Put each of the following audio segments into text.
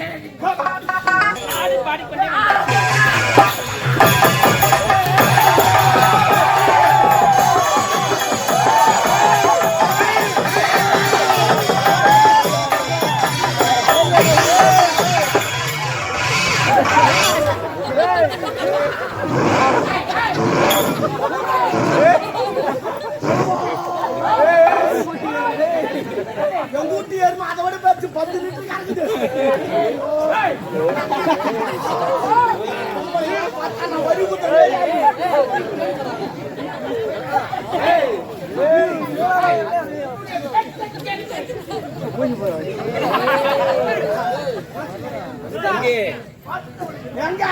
Come on. எங்க?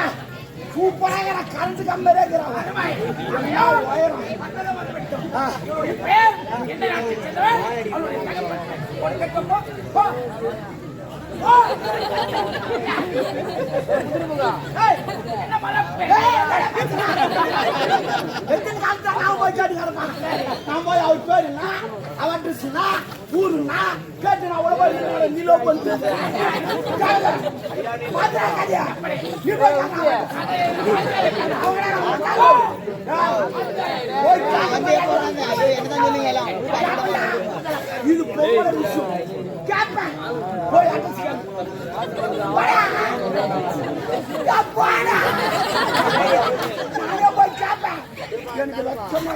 சூப்பராக current கம்பரே இருக்கிறான் நான் போய் அவர் பேருனா அவன் அட்ரஸ்னா ஊருனா கேட்டு நான் உடம்பு நிலோ பண்ணி போய் இது கேட்பேன் போய் அட்ரஸ் எனக்கு லட்சமா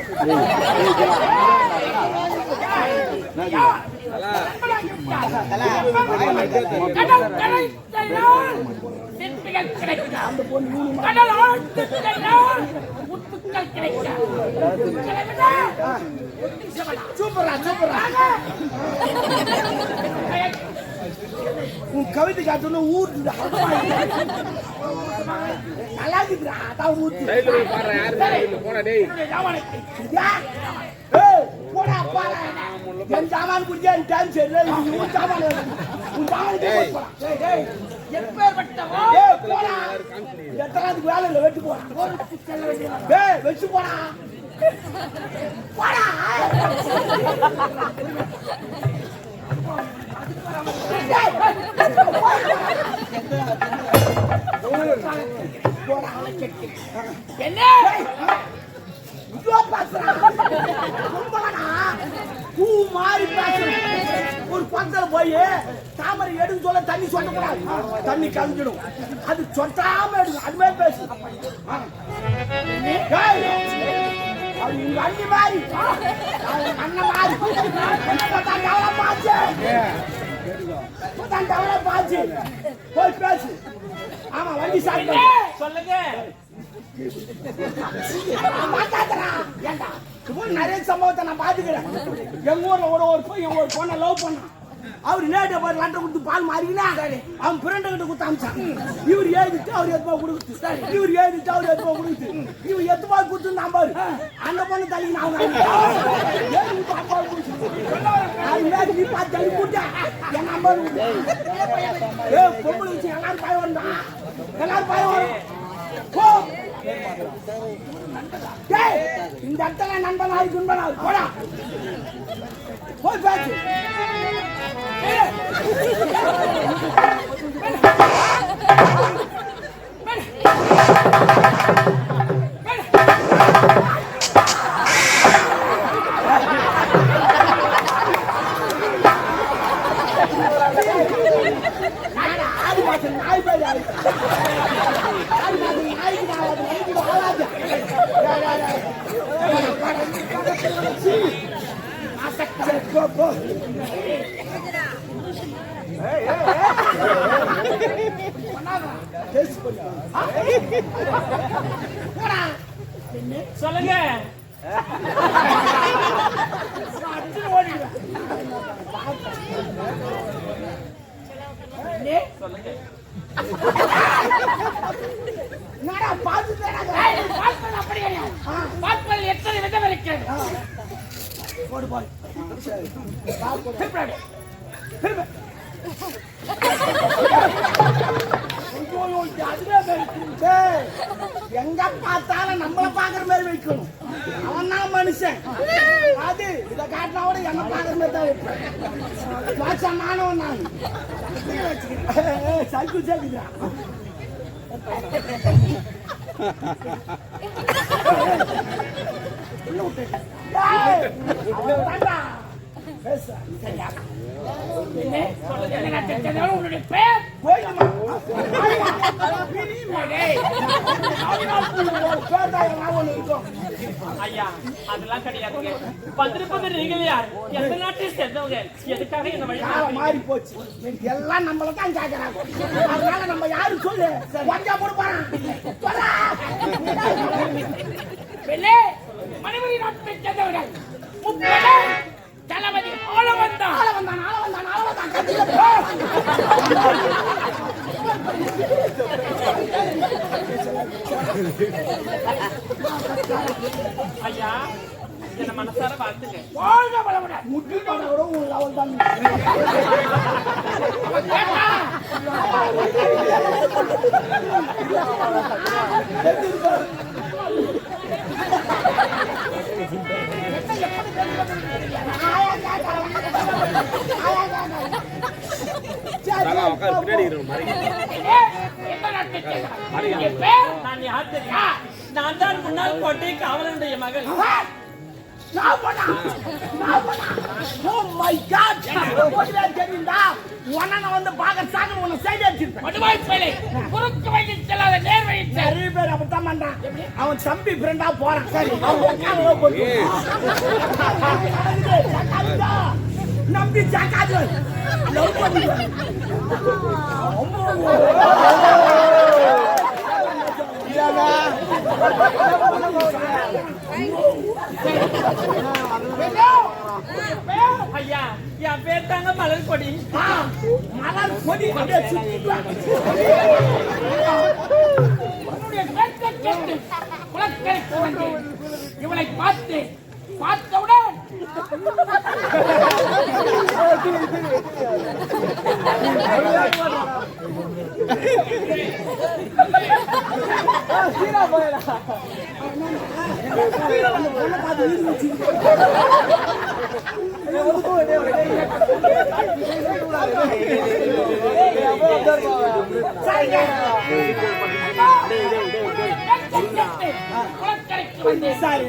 சூப்பரா சூப்பரா உன் கவிதை காட்டுன்னு ஊருடா நல்லா இருக்குதுடா அதான் ஊத்து போடா போடா என் சாமான் குடிச்சா என் டைம் இது உன் சாமான். உன் சாமான் எத்தனாவது வேலை இல்லை வெட்டு ஏய் வச்சு போடா. போடா. என்ன பூ மாதிரி பேசுறான். ஒரு பக்கத்துல போய் தாமரை எடுக்க சொல்ல தண்ணி சொல்லக்கூடாது தண்ணி கலந்துடும் அது சொட்டாம எடுக்கும் அது மாதிரி பேசு ஆ. ஏய், அது உங்க அண்ணி மாதிரி அது உங்க அண்ணன் மாதிரி இப்பதான் போய் பேசு ஆமா வண்டி சாப்பிட்டு சொல்லுங்க மாட்டாதடா. நிறைய சம்பவத்தை நான் பாத்துக்கிறேன் எங்க ஊர்ல ஒரு ஒரு பையன் ஒரு பொண்ணை லவ் பண்ணான் அவர் நேட்டு போய் லண்டை கொடுத்து பால் மாறிக்கினா அவன் பிரெண்ட கிட்ட கொடுத்து அமிச்சான் இவர் எழுதிட்டு அவர் எத்து போய் கொடுத்து இவர் எழுதிட்டு அவர் எத்து போய் இவர் எத்து போய் கொடுத்து நான் பாரு அந்த பொண்ணு தள்ளி நான் நீ பார்த்து தள்ளி கூட்ட பொம்பளை வச்சு எல்லாரும் பயம் வந்தா எல்லாரும் பயம் வரும் போ இந்த இடத்துல நண்பன் ஆகி துன்பன் போடா போய் பேச்சு டேய். சீ. சரி, போ, போ. பேசு கொஞ்சம். ஆ? போடா. சொல்லுங்க போடு டேய், எங்க பார்த்தாலும் நம்மள பாக்குற மாதிரி வைக்கணும் அவன் தான் மனுஷன். அது இத காட்டினா கூட என்ன பாக்குற மாதிரி தான் வைப்பேன் மோசமானவன் நான். சைக்கிள் சேர்க்குதா பேச சரியா என்ன சொல்லுங்க என்ன ஐயா அதெல்லாம் கிடையாதுங்க வந்திருப்பது நீங்கள் யார்? எந்த நாட்டை சேர்ந்தவங்க? எதுக்காக என்ன வழி மாறி போச்சு எல்லாம் நம்மள தான் கேட்கறாங்க அதனால நம்ம யாரு சொல்லு? வந்தா கொடுப்பான் பெண்ணே, மணிமணி நாட்டை சேர்ந்தவர்கள் முப்படை தளபதி ஆள வந்தான் ஆள வந்தான் ஆள வந்தான் ஆள வந்தான் கத்தியில போ. ஐயா என்ன மனசார வாழ்த்துங்க. வாழ்க வளமுடன். முட்டிட்டோட கூட உன் லெவல் தான் அவன் கேட்டான் பெண்ணே, எந்த நாட்டை சேர்ந்தவன் என் பெயர் நான் யார் தெரியுமா நான் தான் முன்னாள் கோட்டை காவலனுடைய மகள் நான் பண்ணா நான் பண்ணா ஓ மை காட் போடுவே தெரியும்டா உன்னை நான் வந்து பாக்க சாக உன்னை சைடு அடிச்சிருப்பேன் மடுவாய் பேலை குறுக்கு வழியில் செல்லாத நேர் வழியில் செல் நிறைய பேர் அப்படித்தான் பண்றான் அவன் தம்பி ஃப்ரெண்டா போறான் சரி அவன் நம்பி ஜாக்காது லவ் பண்ணிடுவேன் ஐயா என் பேர் தாங்க மலர் கொடி மலர் கொடி இவளை பார்த்து பார்த்தவுடன் சரி.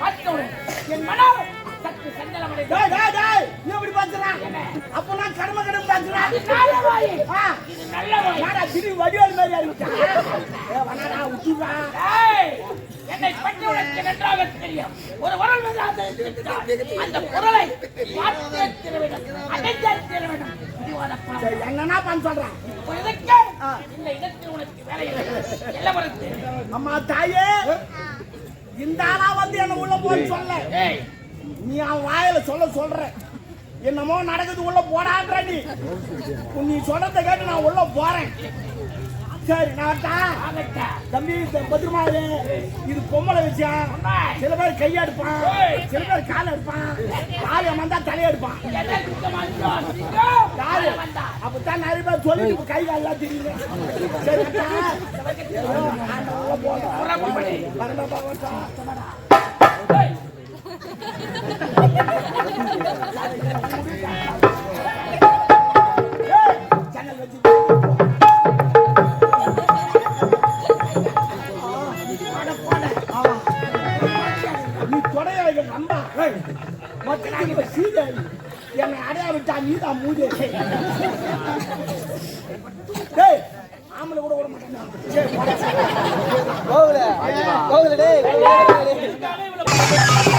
பார்த்தவுடன் என் மனம் எப்படி பாத்துறா அப்ப நான் கடமை வாய். நாடா திரு வடிவல் மாதிரி அறிவிச்சா ஏ வனாடா விட்டுடா ஏய், என்னை பற்றி உனக்கு நன்றாக தெரியும். ஒரு குரல் அந்த குரலை என்னன்னா பண்ண சொல்றேன். இந்த இடத்தில் உனக்கு வேலை இல்லை. அம்மா தாயே இந்த ஆளா வந்து என்ன உள்ள போன்னு சொல்ல. நீ அவன் வாயில சொல்ல சொல்ற. என்னமோ நடக்குது உள்ள போடான்ற நீ. நீ சொல்றத கேட்டு நான் உள்ள போறேன். சரி நான் தம்பி இந்த பத்திரமா இது பொம்பளை விஷயம். சில பேர் கையை எடுப்பான் சில பேர் கால எடுப்பான். காலை வந்தா தலையை எடுப்பான். எதற்கு அப்பதான் நிறைய பேர் சொல்லி கை காலெல்லாம் தெரியுது. சரி அக்கா. என்னை அடைய விட்டா நீதான் மூதே டேய் ஆம்பளை கூட விட மாட்டேன் சரி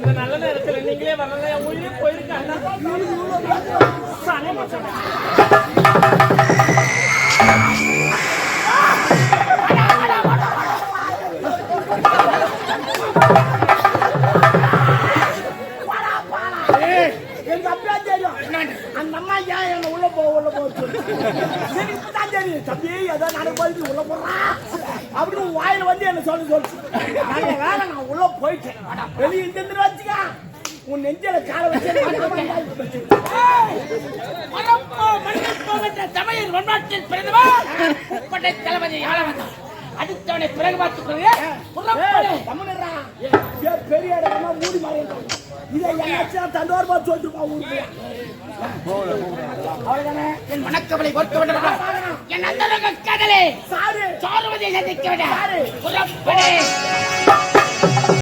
இந்த நல்ல நேரத்துல நீங்களே வரல என் உயிரே போயிருக்கு. தெரியும் அந்த அம்மா ஏன் என்ன உள்ள போ உள்ள போ சரி இப்பதான் தெரியும் தம்பி ஏதோ நடப்பது உள்ள போடுறா அப்படின்னு வாயில வந்து என்ன சொல்ல சொல்லு நல்ல வேலை நான் உள்ள போயிட்டேன் வெளியே இருந்து வச்சுக்க உன் நெஞ்சில கால வச்சு மரப்போ மண்ணிற்போ தமிழர் வன்பாட்டில் பிறந்தவர் தளபதி ஆள வந்தார் அடுத்தவனை பிறகு பார்த்துக் ஏன் பெரிய இடமா மூடி மாறி இதை என்னாச்சும் தண்டோரமா சொல்லிருப்பா ஊருக்கு அவ்வளவுதானே? என் மணக்கவலை பொறுக்க வேண்டும் என் சாரு. சாருவதை சந்திக்க யாரு? வேண்டும் புறப்படு.